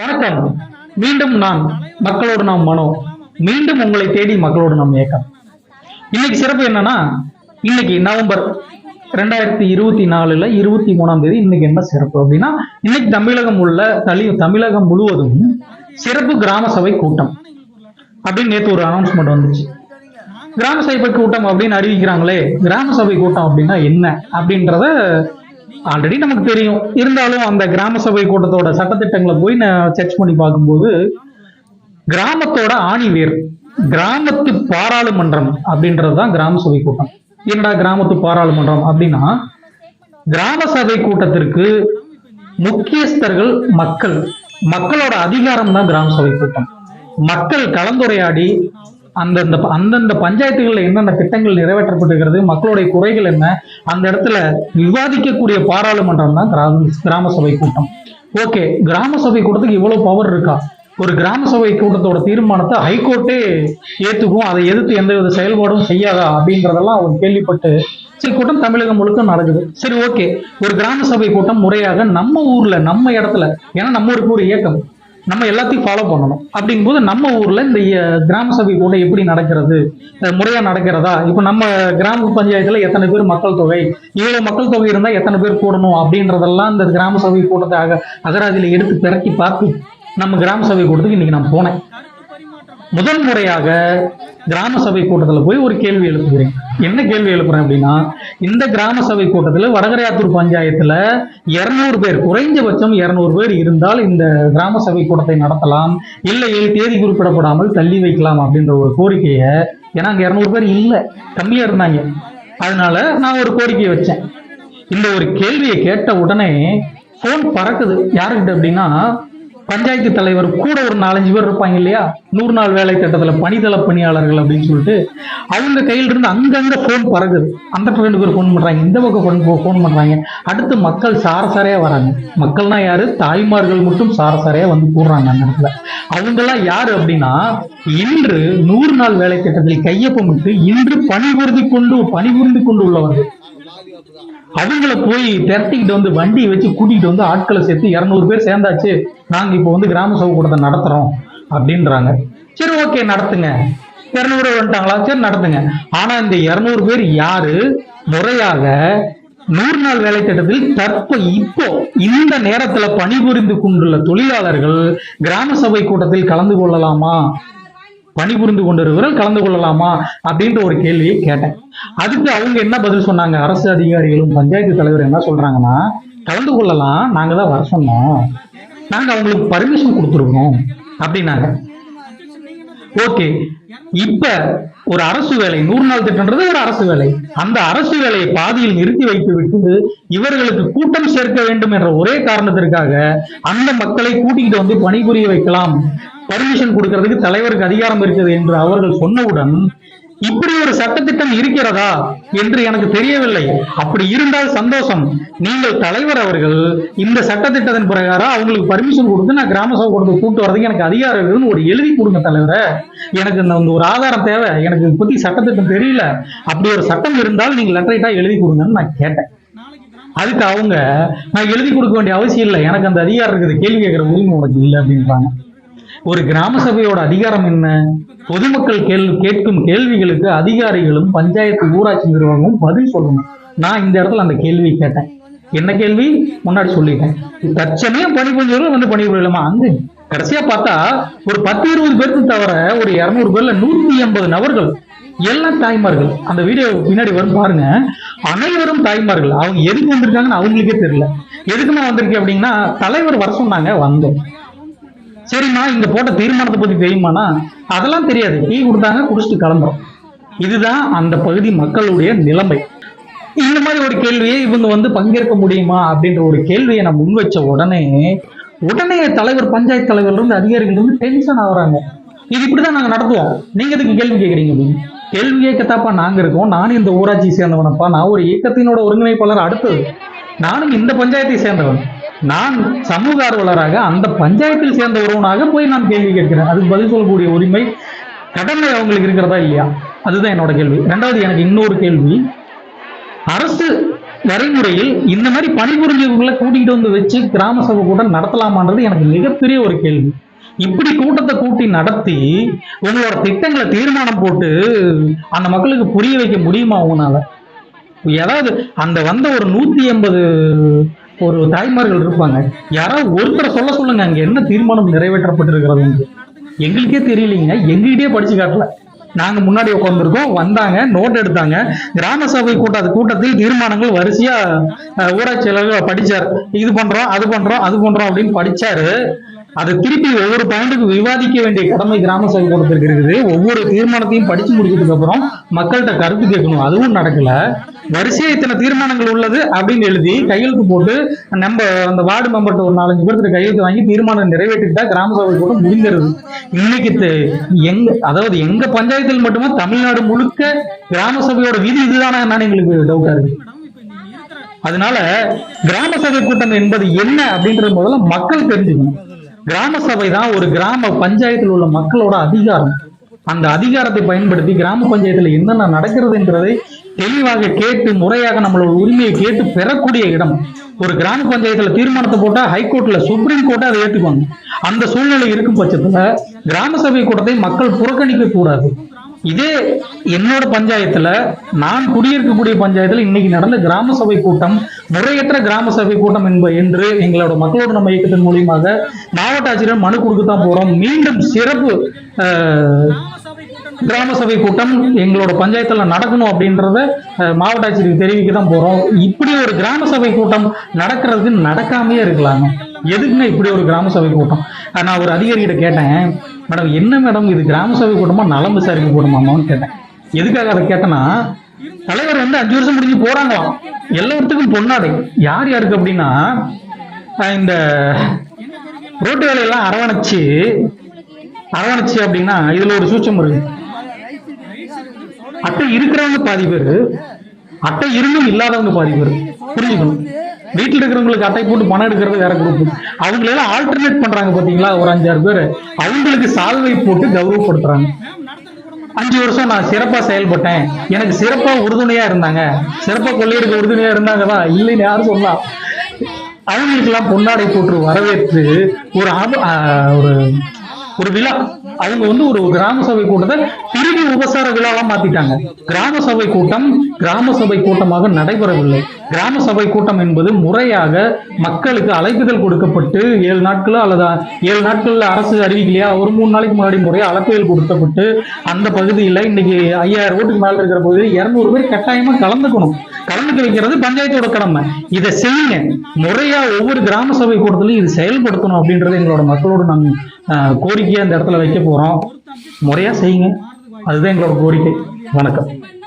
வணக்கம். மீண்டும் நான் மக்களோடு நாம் மனோ. மீண்டும் உங்களை தேடி மக்களோடு நாம் இயக்கம் இன்னைக்கு சிறப்பு என்னன்னா இன்னைக்கு நவம்பர் ரெண்டாயிரத்தி இருபத்தி நாலுல இருபத்தி மூணாம் தேதி இன்னைக்கு என்ன சிறப்பு அப்படின்னா இன்னைக்கு தமிழகம் உள்ள தளி தமிழகம் முழுவதும் சிறப்பு கிராம சபை கூட்டம் அப்படின்னு நேற்று ஒரு அனௌன்ஸ்மெண்ட் வந்துச்சு. கிராம சபை கூட்டம் அப்படின்னு அறிவிக்கிறாங்களே கிராம சபை கூட்டம் அப்படின்னா என்ன அப்படின்றத ஆல்ரெடி நமக்கு தெரியும். இருந்தாலும் அந்த கிராம சபை கூட்டத்தோட சட்டத்திட்டங்களை போய் நான் சர்ச் பண்ணி பார்க்கும்போது கிராமத்தோட ஆணிவேர் கிராமத்து பாராளுமன்றம் அப்படின்றது தான் கிராம சபை கூட்டம். என்னடா கிராமத்து பாராளுமன்றம் அப்படின்னா கிராம சபை கூட்டத்திற்கு முக்கியஸ்தர்கள் மக்கள். மக்களோட அதிகாரம் தான் கிராம சபை கூட்டம். மக்கள் கலந்துரையாடி அந்தந்த அந்தந்த பஞ்சாயத்துகளில் என்னென்ன திட்டங்கள் நிறைவேற்றப்பட்டிருக்கிறது மக்களுடைய குறைகள் என்ன அந்த இடத்துல விவாதிக்கக்கூடிய பாராளுமன்றம் தான் கிராம கிராம சபை கூட்டம். ஓகே கிராம சபை கூட்டத்துக்கு இவ்வளோ பவர் இருக்கா? ஒரு கிராம சபை கூட்டத்தோட தீர்மானத்தை ஹைகோர்ட்டே ஏற்றுக்கும் அதை எதிர்த்து எந்தவித செயல்பாடும் செய்யாதா அப்படின்றதெல்லாம் அவர் கேள்விப்பட்டு சரி கூட்டம் தமிழகம் முழுக்க நடக்குது. சரி ஓகே ஒரு கிராம சபை கூட்டம் முறையாக நம்ம ஊர்ல நம்ம இடத்துல ஏன்னா நம்ம ஊருக்கு ஒரு இயக்கம். நம்ம எல்லாத்தையும் ஃபாலோ பண்ணணும். அப்படிங்கும்போது நம்ம ஊர்ல இந்த கிராம சபை கூட்டம் எப்படி நடக்கிறது முறையா நடக்கிறதா? இப்போ நம்ம கிராம பஞ்சாயத்துல எத்தனை பேர் மக்கள் தொகை இவ்வளவு மக்கள் தொகை இருந்தா எத்தனை பேர் கூடணும் அப்படின்றதெல்லாம் இந்த கிராம சபை கூட்டத்தை அக அகராதியில எடுத்து பிறக்கி பார்த்து நம்ம கிராம சபை கூட்டத்துக்கு இன்னைக்கு நான் போனேன். முதல் முறையாக கிராம சபை கூட்டத்தில் போய் ஒரு கேள்வி எழுப்புகிறேன். என்ன கேள்வி எழுப்புறேன் அப்படின்னா இந்த கிராம சபை கூட்டத்தில் வடகரையாத்தூர் பஞ்சாயத்தில் இரநூறு பேர் குறைந்தபட்சம் இரநூறு பேர் இருந்தால் இந்த கிராம சபை கூட்டத்தை நடத்தலாம். இல்லை தேதி குறிப்பிடப்படாமல் தள்ளி வைக்கலாம் அப்படின்ற ஒரு கோரிக்கையை ஏன்னா அங்கே இரநூறு பேர் இல்லை கம்மியாக இருந்தாங்க. அதனால நான் ஒரு கோரிக்கையை வச்சேன். இந்த ஒரு கேள்வியை கேட்ட உடனே ஃபோன் பறக்குது. யாருக்கிட்ட அப்படின்னா பஞ்சாயத்து தலைவர் கூட ஒரு நாலஞ்சு பேர் இருப்பாங்க இல்லையா? நூறு நாள் வேலை திட்டத்தில் பணிதள பணியாளர்கள் அப்படின்னு சொல்லிட்டு அவங்க கையில இருந்து அங்கங்க ஃபோன் பறகுது அந்த பக்கம் ரெண்டு பேர் ஃபோன் பண்றாங்க இந்த பக்கம் ஃபோன் ஃபோன் பண்றாங்க. அடுத்து மக்கள் சாரசாரையாக வராங்க. மக்கள்னா யாரு? தாய்மார்கள் மட்டும் சாரசாரையாக வந்து கூடுறாங்க அந்த இடத்துல. அவங்கெல்லாம் யாரு அப்படின்னா இன்று நூறு நாள் வேலை திட்டத்தில் கையொப்பமிட்டு இன்று பணிபுரிந்து கொண்டு பணிபுரிந்து கொண்டு உள்ளவர்கள். அவங்கள போய் திரட்டிக்கிட்டு வந்து வண்டியை வச்சு கூட்டிகிட்டு வந்து ஆட்களை சேர்த்து இரநூறு பேர் சேர்ந்தாச்சு. நாங்க இப்போ வந்து கிராம சபை கூட்டத்தை நடத்துறோம் அப்படின்றாங்க. சரி ஓகே நடத்துங்க. இரநூறு வந்துட்டாங்களா? சரி நடத்துங்க. ஆனா இந்த இருநூறு பேர் யாரு? முறையாக நூறு நாள் வேலை திட்டத்தில் தற்ப இப்போ இந்த நேரத்துல பணிபுரிந்து கொண்டுள்ள தொழிலாளர்கள் கிராம சபை கூட்டத்தில் கலந்து கொள்ளலாமா? பணிபுரிந்து கொண்டிருக்கிறவர்கள் கலந்து கொள்ளலாமா அப்படின்ற ஒரு கேள்வியை கேட்டேன். அதுக்கு அவங்க என்ன பதில் சொன்னாங்க? அரசு அதிகாரிகளும் பஞ்சாயத்து தலைவர் என்ன சொல்றாங்கன்னா கலந்து கொள்ளலாம். நாங்க தான் வர சொன்னோம். நாங்க அவங்களுக்கு பர்மிஷன் கொடுத்துருக்கோம். அப்படின்னாங்க. ஓகே. இப்ப ஒரு அரசு வேலை நூறு நாள் திட்டம்ன்றது ஒரு அரசு வேலை. அந்த அரசு வேலையை பாதியில் நிறுத்தி வைத்து விட்டு இவர்களுக்கு கூட்டம் சேர்க்க வேண்டும் என்ற ஒரே காரணத்திற்காக அந்த மக்களை கூட்டிகிட்டு வந்து பணிபுரிய வைக்கலாம். பர்மிஷன் கொடுக்கறதுக்கு தலைவருக்கு அதிகாரம் இருக்குது என்று அவர்கள் சொன்னவுடன் இப்படி ஒரு சட்டத்திட்டம் இருக்கிறதா என்று எனக்கு தெரியவில்லை. அப்படி இருந்தால் சந்தோஷம். நீங்கள் தலைவர் அவர்கள் இந்த சட்டத்திட்டத்தின் பிரகாரம் அவங்களுக்கு பர்மிஷன் கொடுத்து நான் கிராம சபை கொடுத்து கூட்டு வரதுக்கு எனக்கு அதிகாரம் இருக்குதுன்னு ஒரு எழுதி கொடுங்க தலைவரை. எனக்கு இந்த ஒரு ஆதாரம் தேவை. எனக்கு இதை பத்தி சட்டத்திட்டம் தெரியல. அப்படி ஒரு சட்டம் இருந்தால் நீங்க லெட்டரைட்டா எழுதி கொடுங்கன்னு நான் கேட்டேன். அதுக்கு அவங்க நான் எழுதி கொடுக்க வேண்டிய அவசியம் இல்லை. எனக்கு அந்த அதிகாரம் இருக்குது. கேள்வி கேட்கிற உரிமை உனக்கு இல்லை அப்படின்றாங்க. ஒரு கிராம சபையோட அதிகாரம் என்ன? பொதுமக்கள் கேள்வி கேட்கும் கேள்விகளுக்கு அதிகாரிகளும் பஞ்சாயத்து ஊராட்சி நிர்வாகமும் பதில் சொல்லணும். நான் இந்த இடத்துல அந்த கேள்வியை கேட்டேன். என்ன கேள்வி? முன்னாடி சொல்லிட்டேன். தற்சமயம் பணிபுரிஞ்சவர்கள் வந்து பணிபுரியலாமா? அங்க கடைசியா பார்த்தா ஒரு பத்து இருபது பேருக்கு தவிர ஒரு இருநூறு பேர்ல நூத்தி எண்பது நபர்கள் எல்லாம் தாய்மார்கள். அந்த வீடியோ பின்னாடி வரும் பாருங்க. அனைவரும் தாய்மார்கள். அவங்க எதுக்கு வந்திருக்காங்கன்னு அவங்களுக்கே தெரியல. எதுக்குமா வந்திருக்கேன் அப்படின்னா தலைவர் வர சொன்னாங்க வந்தோம். சரிம்மா இங்க போட்ட தீர்மானத்தை பத்தி தெரியுமானா? அதெல்லாம் தெரியாது. டீ கொடுத்தாங்க குடிச்சிட்டு கிளம்புறோம். இதுதான் அந்த பகுதி மக்களுடைய நிலைமை. இந்த மாதிரி ஒரு கேள்வியை இவங்க வந்து பங்கேற்க முடியுமா அப்படின்ற ஒரு கேள்வியை நான் முன் வச்ச உடனே உடனே தலைவர் பஞ்சாயத்து தலைவர்ல இருந்து அதிகாரிகள் இருந்து டென்ஷன் ஆகுறாங்க. இது இப்படிதான் நாங்க நடத்துவோம். நீங்க எதுக்கு கேள்வி கேட்குறீங்க அப்படின்னு? கேள்வி கேட்கத்தாப்பா நாங்க இருக்கோம். நானும் இந்த ஊராட்சியை சேர்ந்தவனப்பா. நான் ஒரு இயக்கத்தினோட ஒருங்கிணைப்பாளர் அடுத்தது. நானும் இந்த பஞ்சாயத்தை சேர்ந்தவன். நான் சமூக ஆர்வலராக அந்த பஞ்சாயத்தில் சேர்ந்த ஒருவனாக போய் நான் கேள்வி கேட்கிறேன். அதுக்கு பதில் சொல்லக்கூடிய உரிமை கடமை அவங்களுக்கு இருக்கிறதா இல்லையா? அதுதான் என்னோட கேள்வி. ரெண்டாவது எனக்கு இன்னொரு கேள்வி. அரசு வரைமுறையில் இந்த மாதிரி பணிபுரிஞ்சவங்களை கூட்டிகிட்டு வந்து வச்சு கிராம சபை கூட்டம் நடத்தலாமான்றது எனக்கு மிகப்பெரிய ஒரு கேள்வி. இப்படி கூட்டத்தை கூட்டி நடத்தி உங்களோட திட்டங்களை தீர்மானம் போட்டு அந்த மக்களுக்கு புரிய வைக்க முடியுமா உங்களால? ஏதாவது அந்த வந்த ஒரு நூத்தி எண்பது ஒரு தாய்மார்கள் இருப்பாங்க. யாராவது ஒருத்தரை சொல்ல சொல்லுங்க அங்க என்ன தீர்மானம் நிறைவேற்றப்பட்டிருக்கிறது எங்களுக்கே தெரியலீங்க எங்ககிட்டயே படிச்சு காட்டல. நாங்க முன்னாடி உட்காந்துருக்கோம் வந்தாங்க நோட் எடுத்தாங்க. கிராம சபை கூட்ட கூட்டத்தில் தீர்மானங்கள் வரிசையா அஹ், ஊராட்சி படிச்சார். இது பண்றோம் அது பண்றோம் அது பண்றோம் அப்படின்னு படிச்சாரு. அதை திருப்பி ஒவ்வொரு பாயிண்ட்டுக்கு விவாதிக்க வேண்டிய கடமை கிராம சபை கூட்டத்திற்கு இருக்குது. ஒவ்வொரு தீர்மானத்தையும் படிச்சு முடிச்சதுக்கு அப்புறம் மக்கள்கிட்ட கருத்து கேட்கணும். அதுவும் நடக்கல. வரிசையை இத்தனை தீர்மானங்கள் உள்ளது அப்படின்னு எழுதி கையெழுத்து போட்டு நம்ம அந்த வார்டு மெம்பர்கிட்ட ஒரு நாலஞ்சு பேர்த்து கையெழுத்து வாங்கி தீர்மானம் நிறைவேற்றிட்டா கிராம சபை கூட்டம் முடிஞ்சிருது இன்னைக்கு தெ- எங்க அதாவது எங்க பஞ்சாயத்தில் மட்டுமே தமிழ்நாடு முழுக்க கிராம சபையோட விதி இதுதானா என்னன்னு எங்களுக்கு டவுட்டா இருக்கு. அதனால கிராம சபை கூட்டம் என்பது என்ன அப்படின்றது முதல்ல மக்கள் தெரிஞ்சுக்கணும். கிராம சபை தான் ஒரு கிராம பஞ்சாயத்தில் உள்ள மக்களோட அதிகாரம். அந்த அதிகாரத்தை பயன்படுத்தி கிராம பஞ்சாயத்துல என்னென்ன நடக்கிறதுன்றதை தெளிவாக கேட்டு முறையாக நம்மளோட உரிமையை கேட்டு பெறக்கூடிய இடம். ஒரு கிராம பஞ்சாயத்துல தீர்மானத்தை போட்டா ஹைகோர்ட்ல சுப்ரீம் கோர்ட்டை அதை ஏற்றுக்குவாங்க அந்த சூழ்நிலை இருக்கும் பட்சத்துல கிராம சபை கூட்டத்தை மக்கள் புறக்கணிக்க கூடாது இதே என்னோட பஞ்சாயத்துல நான் குடியிருக்கக்கூடிய பஞ்சாயத்துல இன்னைக்கு நடந்த கிராம சபை கூட்டம் முறையற்ற கிராம சபை கூட்டம் என்ப என்று எங்களோட மக்களோட நம்ம இயக்கத்தின் மூலியமாக மாவட்ட ஆட்சியர் மனு கொடுக்கத்தான் போறோம். மீண்டும் சிறப்பு அஹ், கிராம சபை கூட்டம் எங்களோட பஞ்சாயத்துல நடக்கணும் அப்படின்றத மாவட்ட ஆட்சியருக்கு தெரிவிக்க தான் போறோம். இப்படி ஒரு கிராம சபை கூட்டம் நடக்கிறதுக்கு நடக்காமையே இருக்கலாங்க எதுக்குங்க இப்படி ஒரு கிராம சபை கூட்டம்? நான் ஒரு அதிகாரிகிட்ட கேட்டேன். மேடம் என்ன மேடம் இது? கிராம சபை கூட்டமா நலம் விசாரிக்க கூட்டமாமான்னு கேட்டேன். எதுக்காக அதை கேட்டேன்னா தலைவர் வந்து அஞ்சு வருஷம் முடிஞ்சு போறாங்களாம். எல்லாத்துக்கும் பொன்னாடை. யார் யாருக்கு அப்படின்னா இந்த ரோட்டு வேலையெல்லாம் அரவணைச்சு அரவணைச்சு அப்படின்னா இதுல ஒரு சூச்சம் இருக்கு. அட்டை இருக்கிறவங்க பாதி பேர். அட்டை இருந்தும் இல்லாதவங்க பாதி பேர். புரிஞ்சுக்கணும்? வீட்டில் இருக்கிறவங்களுக்கு அட்டை போட்டு பணம் எடுக்கிறது வேற குரூப் அவங்களெல்லாம் ஆல்டர்னேட் பண்றாங்க பாத்தீங்களா? ஒரு அஞ்சாறு பேர். அவங்களுக்கு சால்வை போட்டு கௌரவப்படுத்துறாங்க. அஞ்சு வருஷம் நான் சிறப்பா செயல்பட்டேன். எனக்கு சிறப்பா உறுதுணையா இருந்தாங்க. சிறப்பா கொள்ளையெடுக்க உறுதுணையா இருந்தாங்கதான் இல்லைன்னு யாரும் சொல்லலாம் அவங்களுக்கெல்லாம் பொன்னாடை போட்டு வரவேற்று ஒரு ஒரு ஒரு விழா அவங்க வந்து ஒரு கிராம சபை கூட்டத்தை திரும்பி உபசார விழாவா மாத்திட்டாங்க. கிராம சபை கூட்டம் கிராம சபை கூட்டமாக நடைபெறவில்லை. கிராம சபை கூட்டம் என்பது முறையாக மக்களுக்கு அழைப்புகள் கொடுக்கப்பட்டு ஏழு நாட்களோ அல்லது ஏழு நாட்கள்ல அரசு அறிவிக்கலையா? ஒரு மூணு நாளைக்கு முன்னாடி முறையாக அழைப்புகள் கொடுக்கப்பட்டு அந்த பகுதியில் இன்னைக்கு ஐயாயிரம் ஓட்டுக்கு மேல இருக்கிற பகுதியில் இருநூறு பேர் கட்டாயமா கலந்துக்கணும். கலந்துக்க வைக்கிறது பஞ்சாயத்தோட கடமை. இதை செய்யுங்க. முறையா ஒவ்வொரு கிராம சபை கூட்டத்திலையும் இது செயல்படுத்தணும் அப்படின்றது எங்களோட மக்களோட நாங்க கோரிக்கையை அந்த இடத்துல வைக்க போகிறோம் முறையாக செய்யுங்க. அதுதான் எங்களோட கோரிக்கை. வணக்கம்.